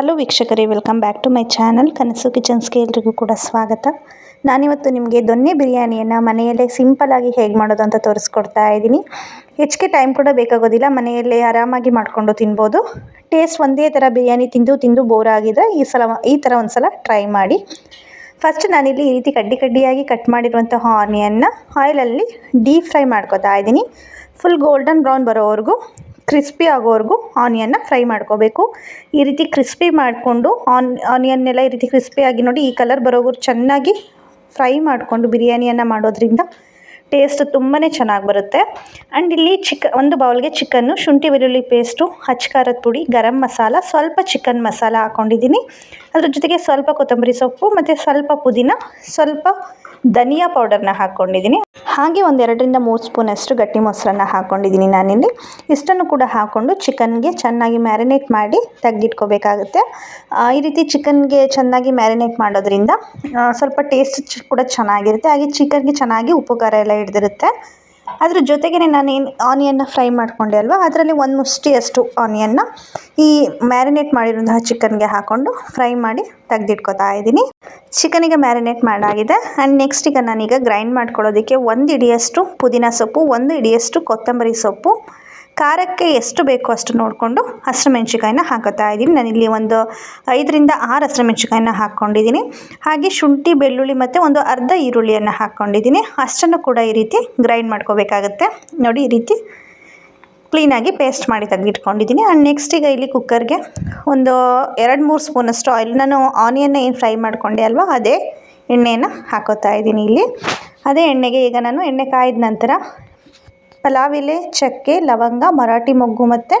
Hello ವೀಕ್ಷಕರೇ welcome back to my channel Kanasu ಕಿಚನ್ಸ್ಗೆ ಎಲ್ರಿಗೂ ಕೂಡ ಸ್ವಾಗತ. ನಾನಿವತ್ತು ನಿಮಗೆ ದೊನ್ನೆ ಬಿರಿಯಾನಿಯನ್ನು ಮನೆಯಲ್ಲೇ ಸಿಂಪಲಾಗಿ ಹೇಗೆ ಮಾಡೋದು ಅಂತ ತೋರಿಸ್ಕೊಡ್ತಾ ಇದ್ದೀನಿ. ಹೆಚ್ಚಿಗೆ ಟೈಮ್ ಕೂಡ ಬೇಕಾಗೋದಿಲ್ಲ, ಮನೆಯಲ್ಲೇ ಆರಾಮಾಗಿ ಮಾಡಿಕೊಂಡು ತಿನ್ಬೋದು. ಟೇಸ್ಟ್ ಒಂದೇ ಥರ ಬಿರಿಯಾನಿ ತಿಂದು ತಿಂದು ಬೋರ್ ಆಗಿದ್ರೆ ಈ ಸಲ ಈ ಥರ ಒಂದು ಸಲ ಟ್ರೈ ಮಾಡಿ. ಫಸ್ಟ್ ನಾನಿಲ್ಲಿ ಈ ರೀತಿ ಕಡ್ಡಿ ಕಡ್ಡಿಯಾಗಿ ಕಟ್ ಮಾಡಿರುವಂತಹ ಆನಿಯನ್ನ ಆಯಿಲಲ್ಲಿ ಡೀಪ್ ಫ್ರೈ ಮಾಡ್ಕೋತಾ ಇದ್ದೀನಿ. ಫುಲ್ ಗೋಲ್ಡನ್ ಬ್ರೌನ್ ಬರೋವರೆಗೂ ಕ್ರಿಸ್ಪಿ ಆಗೋವರೆಗೂ ಆನಿಯನ್ನ ಫ್ರೈ ಮಾಡ್ಕೋಬೇಕು. ಈ ರೀತಿ ಕ್ರಿಸ್ಪಿ ಮಾಡಿಕೊಂಡು ಆನ್ ಆನಿಯನ್ನೆಲ್ಲ ಈ ರೀತಿ ಕ್ರಿಸ್ಪಿಯಾಗಿ ನೋಡಿ ಈ ಕಲರ್ ಬರೋವರೆಗೂ ಚೆನ್ನಾಗಿ ಫ್ರೈ ಮಾಡಿಕೊಂಡು ಬಿರಿಯಾನಿಯನ್ನು ಮಾಡೋದ್ರಿಂದ ಟೇಸ್ಟ್ ತುಂಬಾ ಚೆನ್ನಾಗಿ ಬರುತ್ತೆ. ಆ್ಯಂಡ್ ಇಲ್ಲಿ ಚಿಕ್ಕ, ಒಂದು ಬೌಲ್ಗೆ ಚಿಕನ್ನು, ಶುಂಠಿ ಬೆಳ್ಳುಳ್ಳಿ ಪೇಸ್ಟು ಹಚ್ಕಾರದ ಪುಡಿ, ಗರಂ ಮಸಾಲ, ಸ್ವಲ್ಪ ಚಿಕನ್ ಮಸಾಲ ಹಾಕ್ಕೊಂಡಿದ್ದೀನಿ ಅದ್ರ ಜೊತೆಗೆ ಸ್ವಲ್ಪ ಕೊತ್ತಂಬರಿ ಸೊಪ್ಪು ಮತ್ತು ಸ್ವಲ್ಪ ಪುದೀನ, ಸ್ವಲ್ಪ ಧನಿಯಾ ಪೌಡರ್ನ ಹಾಕ್ಕೊಂಡಿದ್ದೀನಿ ಹಾಗೆ ಒಂದೆರಡರಿಂದ ಮೂರು ಸ್ಪೂನಷ್ಟು ಗಟ್ಟಿ ಮೊಸರನ್ನ ಹಾಕ್ಕೊಂಡಿದ್ದೀನಿ ನಾನಿಲ್ಲಿ. ಇಷ್ಟನ್ನು ಕೂಡ ಹಾಕ್ಕೊಂಡು ಚಿಕನ್ಗೆ ಚೆನ್ನಾಗಿ ಮ್ಯಾರಿನೇಟ್ ಮಾಡಿ ತೆಗೆದಿಟ್ಕೋಬೇಕಾಗುತ್ತೆ. ಈ ರೀತಿ ಚಿಕನ್ಗೆ ಚೆನ್ನಾಗಿ ಮ್ಯಾರಿನೇಟ್ ಮಾಡೋದ್ರಿಂದ ಸ್ವಲ್ಪ ಟೇಸ್ಟ್ ಕೂಡ ಚೆನ್ನಾಗಿರುತ್ತೆ. ಹಾಗೆ ಚಿಕನ್ಗೆ ಚೆನ್ನಾಗಿ ಉಪಕಾರ ಎಲ್ಲ ಹಿಡ್ದಿರುತ್ತೆ. ಅದ್ರ ಜೊತೆಗೇ ನಾನೇನು ಆನಿಯನ್ನ ಫ್ರೈ ಮಾಡಿಕೊಂಡೆ ಅಲ್ವಾ? ಅದರಲ್ಲಿ ಒಂದು ಮುಷ್ಟಿಯಷ್ಟು ಆನಿಯನ್ನ ಈ ಮ್ಯಾರಿನೇಟ್ ಮಾಡಿರುವಂತಹ ಚಿಕನ್ಗೆ ಹಾಕ್ಕೊಂಡು ಫ್ರೈ ಮಾಡಿ ತೆಗೆದಿಟ್ಕೊತಾ ಇದ್ದೀನಿ. ಚಿಕನಿಗೆ ಮ್ಯಾರಿನೇಟ್ ಮಾಡಾಗಿದೆ. ಆ್ಯಂಡ್ ನೆಕ್ಸ್ಟ್ ಈಗ ನಾನೀಗ ಗ್ರೈಂಡ್ ಮಾಡ್ಕೊಳ್ಳೋದಕ್ಕೆ ಒಂದು ಇಡಿಯಷ್ಟು ಪುದೀನ ಸೊಪ್ಪು, ಒಂದು ಇಡಿಯಷ್ಟು ಕೊತ್ತಂಬರಿ ಸೊಪ್ಪು ಖಾರಕ್ಕೆ ಎಷ್ಟು ಬೇಕೋ ಅಷ್ಟು ನೋಡಿಕೊಂಡು ಹಸಿರುಮೆಣ್ಸಿಕಾಯಿನ ಹಾಕೋತಾ ಇದ್ದೀನಿ. ನಾನಿಲ್ಲಿ ಒಂದು ಐದರಿಂದ ಆರು ಹಸಿರುಮೆಣ್ಸಿಕಾಯಿನ ಹಾಕ್ಕೊಂಡಿದ್ದೀನಿ. ಹಾಗೆ ಶುಂಠಿ, ಬೆಳ್ಳುಳ್ಳಿ ಮತ್ತು ಒಂದು ಅರ್ಧ ಈರುಳ್ಳಿಯನ್ನು ಹಾಕ್ಕೊಂಡಿದ್ದೀನಿ. ಅಷ್ಟನ್ನು ಕೂಡ ಈ ರೀತಿ ಗ್ರೈಂಡ್ ಮಾಡ್ಕೋಬೇಕಾಗುತ್ತೆ. ನೋಡಿ ಈ ರೀತಿ ಕ್ಲೀನಾಗಿ ಪೇಸ್ಟ್ ಮಾಡಿ ತೆಗೆದಿಟ್ಕೊಂಡಿದ್ದೀನಿ. ಆ್ಯಂಡ್ ನೆಕ್ಸ್ಟ್ ಈಗ ಇಲ್ಲಿ ಕುಕ್ಕರ್ಗೆ ಒಂದು ಎರಡು ಮೂರು ಸ್ಪೂನಷ್ಟು ಆಯಿಲ್ ನಾನು ಆನಿಯನ್ನ ಏನು ಫ್ರೈ ಮಾಡಿಕೊಂಡೆ ಅಲ್ವಾ, ಅದೇ ಎಣ್ಣೆಯನ್ನು ಹಾಕೋತಾ ಇದ್ದೀನಿ ಇಲ್ಲಿ. ಅದೇ ಎಣ್ಣೆಗೆ ಈಗ ನಾನು ಎಣ್ಣೆ ಕಾಯ್ದ ನಂತರ ಪಲಾವ್ ಎಲೆ ಚಕ್ಕೆ, ಲವಂಗ, ಮರಾಠಿ ಮೊಗ್ಗು ಮತ್ತು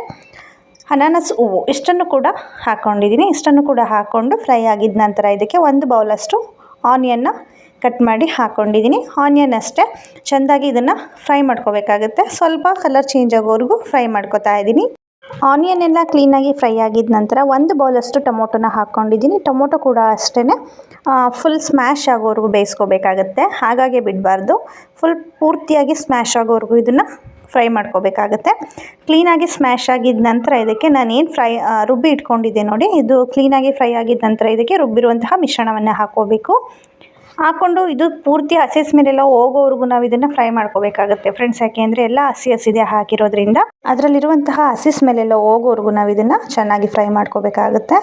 ಅನಾನಸ್ ಹೂವು. ಇಷ್ಟನ್ನು ಕೂಡ ಹಾಕ್ಕೊಂಡಿದ್ದೀನಿ ಇಷ್ಟನ್ನು ಕೂಡ ಹಾಕ್ಕೊಂಡು ಫ್ರೈ ಆಗಿದ ನಂತರ ಇದಕ್ಕೆ ಒಂದು ಬೌಲಷ್ಟು ಆನಿಯನ್ನ ಕಟ್ ಮಾಡಿ ಹಾಕ್ಕೊಂಡಿದ್ದೀನಿ ಆನಿಯನ್ ಅಷ್ಟೇ. ಚೆಂದಾಗಿ ಇದನ್ನು ಫ್ರೈ ಮಾಡ್ಕೋಬೇಕಾಗುತ್ತೆ. ಸ್ವಲ್ಪ ಕಲರ್ ಚೇಂಜ್ ಆಗೋವರೆಗೂ ಫ್ರೈ ಮಾಡ್ಕೋತಾ ಇದ್ದೀನಿ. ಆನಿಯನ್ ಎಲ್ಲ ಕ್ಲೀನಾಗಿ ಫ್ರೈ ಆಗಿದ ನಂತರ ಒಂದು ಬೌಲಷ್ಟು ಟೊಮೊಟೊನ ಹಾಕ್ಕೊಂಡಿದ್ದೀನಿ. ಟೊಮೊಟೊ ಕೂಡ ಅಷ್ಟೇ ಫುಲ್ ಸ್ಮ್ಯಾಶ್ ಆಗೋವರೆಗೂ ಬೇಯಿಸ್ಕೋಬೇಕಾಗತ್ತೆ. ಹಾಗಾಗಿ ಬಿಡಬಾರ್ದು. ಫುಲ್ ಪೂರ್ತಿಯಾಗಿ ಸ್ಮ್ಯಾಶ್ ಆಗೋವರೆಗೂ ಇದನ್ನು ಫ್ರೈ ಮಾಡ್ಕೋಬೇಕಾಗತ್ತೆ. ಕ್ಲೀನಾಗಿ ಸ್ಮ್ಯಾಶ್ ಆಗಿದ ನಂತರ ಇದಕ್ಕೆ ನಾನೇನು ಫ್ರೈ ರುಬ್ಬಿ ಇಟ್ಕೊಂಡಿದ್ದೆ ನೋಡಿ. ಇದು ಕ್ಲೀನಾಗಿ ಫ್ರೈ ಆಗಿದ ನಂತರ ಇದಕ್ಕೆ ರುಬ್ಬಿರುವಂತಹ ಮಿಶ್ರಣವನ್ನು ಹಾಕ್ಕೋಬೇಕು. ಹಾಕ್ಕೊಂಡು ಇದು ಪೂರ್ತಿ ಹಸಿ ಮೇಲೆಲ್ಲ ಹೋಗೋವರೆಗೂ ನಾವು ಇದನ್ನು ಫ್ರೈ ಮಾಡ್ಕೋಬೇಕಾಗುತ್ತೆ ಫ್ರೆಂಡ್ಸ್ ಯಾಕೆ ಅಂದರೆ ಎಲ್ಲ ಹಸಿ ಹಸಿದೆ ಹಾಕಿರೋದ್ರಿಂದ ಅದರಲ್ಲಿರುವಂತಹ ಹಸಿ ಮೇಲೆಲ್ಲ ಹೋಗೋವರೆಗೂ ನಾವು ಇದನ್ನು ಚೆನ್ನಾಗಿ ಫ್ರೈ ಮಾಡ್ಕೋಬೇಕಾಗುತ್ತೆ.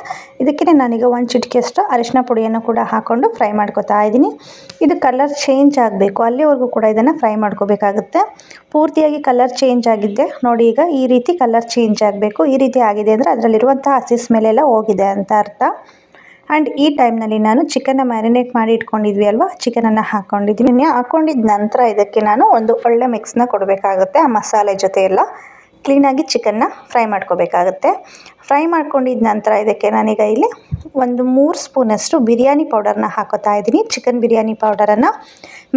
ಇದಕ್ಕೆ ನಾನೀಗ ಒಂದು ಚಿಟಿಕೆಯಷ್ಟು ಅರಿಶಿನ ಪುಡಿಯನ್ನು ಕೂಡ ಹಾಕ್ಕೊಂಡು ಫ್ರೈ ಮಾಡ್ಕೋತಾ ಇದ್ದೀನಿ. ಇದು ಕಲರ್ ಚೇಂಜ್ ಆಗಬೇಕು. ಅಲ್ಲಿವರೆಗೂ ಕೂಡ ಇದನ್ನು ಫ್ರೈ ಮಾಡ್ಕೋಬೇಕಾಗುತ್ತೆ. ಪೂರ್ತಿಯಾಗಿ ಕಲರ್ ಚೇಂಜ್ ಆಗಿದ್ದೆ. ನೋಡಿ ಈಗ ಈ ರೀತಿ ಕಲರ್ ಚೇಂಜ್ ಆಗಬೇಕು. ಈ ರೀತಿ ಆಗಿದೆ ಅಂದರೆ ಅದರಲ್ಲಿರುವಂಥ ಹಸಿ ಸ್ಮೆಲೆಲ್ಲ ಹೋಗಿದೆ ಅಂತ ಅರ್ಥ. ಆ್ಯಂಡ್ ಈ ಟೈಮ್ನಲ್ಲಿ ನಾನು ಚಿಕನ್ನ ಮ್ಯಾರಿನೇಟ್ ಮಾಡಿ ಇಟ್ಕೊಂಡಿದ್ವಿ ಅಲ್ವಾ? ಚಿಕನನ್ನು ಹಾಕ್ಕೊಂಡಿದ್ದೀನಿ ಹಾಕ್ಕೊಂಡಿದ್ದ ನಂತರ ಇದಕ್ಕೆ ನಾನು ಒಂದು ಒಳ್ಳೆ ಮಿಕ್ಸ್ನ ಕೊಡಬೇಕಾಗುತ್ತೆ, ಆ ಮಸಾಲೆ ಜೊತೆ ಎಲ್ಲ ಕ್ಲೀನಾಗಿ ಚಿಕನ್ನ ಫ್ರೈ ಮಾಡ್ಕೋಬೇಕಾಗುತ್ತೆ. ಫ್ರೈ ಮಾಡ್ಕೊಂಡಿದ್ದ ನಂತರ ಇದಕ್ಕೆ ನಾನೀಗ ಇಲ್ಲಿ ಒಂದು ಮೂರು ಸ್ಪೂನಷ್ಟು ಬಿರಿಯಾನಿ ಪೌಡರ್ನ ಹಾಕೋತಾ ಇದ್ದೀನಿ. ಚಿಕನ್ ಬಿರಿಯಾನಿ ಪೌಡರನ್ನು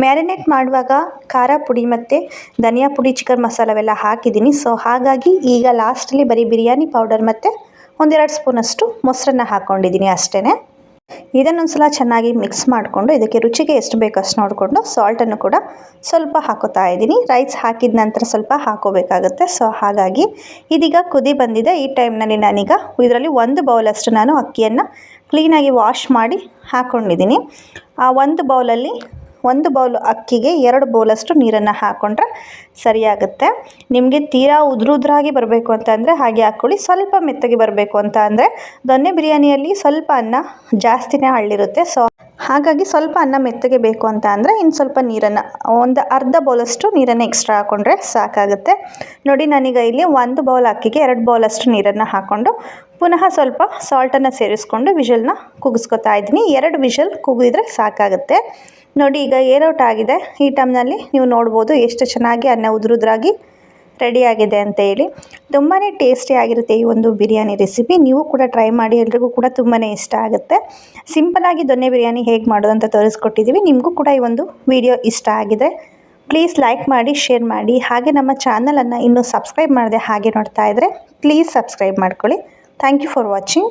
ಮ್ಯಾರಿನೇಟ್ ಮಾಡುವಾಗ ಖಾರ ಪುಡಿ ಮತ್ತು ಧನಿಯಾ ಪುಡಿ ಚಿಕನ್ ಮಸಾಲವೆಲ್ಲ ಹಾಕಿದ್ದೀನಿ. ಸೊ ಹಾಗಾಗಿ ಈಗ ಲಾಸ್ಟಲ್ಲಿ ಬರೀ ಬಿರಿಯಾನಿ ಪೌಡರ್ ಮತ್ತು ಒಂದೆರಡು ಸ್ಪೂನಷ್ಟು ಮೊಸರನ್ನ ಹಾಕ್ಕೊಂಡಿದ್ದೀನಿ ಅಷ್ಟೇ ಇದನ್ನೊಂದು ಸಲ ಚೆನ್ನಾಗಿ ಮಿಕ್ಸ್ ಮಾಡಿಕೊಂಡು ಇದಕ್ಕೆ ರುಚಿಗೆ ಎಷ್ಟು ಬೇಕೋ ಅಷ್ಟು ನೋಡಿಕೊಂಡು ಸಾಲ್ಟನ್ನು ಕೂಡ ಸ್ವಲ್ಪ ಹಾಕೋತಾ ಇದ್ದೀನಿ. ರೈಸ್ ಹಾಕಿದ ನಂತರ ಸ್ವಲ್ಪ ಹಾಕೋಬೇಕಾಗುತ್ತೆ. ಸೊ ಹಾಗಾಗಿ ಇದೀಗ ಕುದಿ ಬಂದಿದೆ. ಈ ಟೈಮ್ನಲ್ಲಿ ನಾನೀಗ ಇದರಲ್ಲಿ ಒಂದು ಬೌಲಷ್ಟು ನಾನು ಅಕ್ಕಿಯನ್ನು ಕ್ಲೀನಾಗಿ ವಾಶ್ ಮಾಡಿ ಹಾಕ್ಕೊಂಡಿದ್ದೀನಿ ಆ ಒಂದು ಬೌಲಲ್ಲಿ ಒಂದು ಬೌಲ್ ಅಕ್ಕಿಗೆ ಎರಡು ಬೌಲಷ್ಟು ನೀರನ್ನು ಹಾಕ್ಕೊಂಡ್ರೆ ಸರಿಯಾಗುತ್ತೆ. ನಿಮಗೆ ತೀರಾ ಉದ್ರುದ್ರಾಗಿ ಬರಬೇಕು ಅಂತ ಅಂದರೆ ಹಾಗೆ ಹಾಕ್ಕೊಳ್ಳಿ. ಸ್ವಲ್ಪ ಮೆತ್ತಗೆ ಬರಬೇಕು ಅಂತ ಅಂದರೆ ದೊನ್ನೆ ಬಿರಿಯಾನಿಯಲ್ಲಿ ಸ್ವಲ್ಪ ಅನ್ನ ಜಾಸ್ತಿನೇ ಹಳ್ಳಿರುತ್ತೆ ಸೊ ಹಾಗಾಗಿ ಸ್ವಲ್ಪ ಅನ್ನ ಮೆತ್ತಗೆ ಬೇಕು ಅಂತ ಅಂದರೆ ಇನ್ನು ಸ್ವಲ್ಪ ನೀರನ್ನು, ಒಂದು ಅರ್ಧ ಬೌಲಷ್ಟು ನೀರನ್ನು ಎಕ್ಸ್ಟ್ರಾ ಹಾಕ್ಕೊಂಡ್ರೆ ಸಾಕಾಗುತ್ತೆ. ನೋಡಿ, ನಾನೀಗ ಇಲ್ಲಿ ಒಂದು ಬೌಲ್ ಅಕ್ಕಿಗೆ ಎರಡು ಬೌಲಷ್ಟು ನೀರನ್ನು ಹಾಕ್ಕೊಂಡು ಪುನಃ ಸ್ವಲ್ಪ ಸಾಲ್ಟನ್ನು ಸೇರಿಸ್ಕೊಂಡು ವಿಷಲ್ನ ಕುಗಿಸ್ಕೊತಾ ಇದ್ದೀನಿ. ಎರಡು ವಿಷಲ್ ಕುಗಿದ್ರೆ ಸಾಕಾಗುತ್ತೆ. ನೋಡಿ, ಈಗ ಏರೌಟ್ ಆಗಿದೆ. ಈ ಟೈಮ್ನಲ್ಲಿ ನೀವು ನೋಡ್ಬೋದು ಎಷ್ಟು ಚೆನ್ನಾಗಿ ಅನ್ನ ಉದುರುದ್ರಾಗಿ ರೆಡಿಯಾಗಿದೆ ಅಂತ ಹೇಳಿ. ತುಂಬಾ ಟೇಸ್ಟಿಯಾಗಿರುತ್ತೆ ಈ ಒಂದು ಬಿರಿಯಾನಿ ರೆಸಿಪಿ ನೀವು ಕೂಡ ಟ್ರೈ ಮಾಡಿ ಎಲ್ರಿಗೂ ಕೂಡ ತುಂಬಾ ಇಷ್ಟ ಆಗುತ್ತೆ. ಸಿಂಪಲಾಗಿ ದೊನ್ನೆ ಬಿರಿಯಾನಿ ಹೇಗೆ ಮಾಡೋದು ಅಂತ ತೋರಿಸ್ಕೊಟ್ಟಿದ್ದೀವಿ ನಿಮಗೂ ಕೂಡ ಈ ಒಂದು ವಿಡಿಯೋ ಇಷ್ಟ ಆಗಿದೆ. ಪ್ಲೀಸ್ ಲೈಕ್ ಮಾಡಿ ಶೇರ್ ಮಾಡಿ. ಹಾಗೆ ನಮ್ಮ ಚಾನಲನ್ನು ಇನ್ನೂ ಸಬ್ಸ್ಕ್ರೈಬ್ ಮಾಡದೆ ಹಾಗೆ ನೋಡ್ತಾ ಇದ್ದರೆ ಪ್ಲೀಸ್ ಸಬ್ಸ್ಕ್ರೈಬ್ ಮಾಡ್ಕೊಳ್ಳಿ. Thank you for watching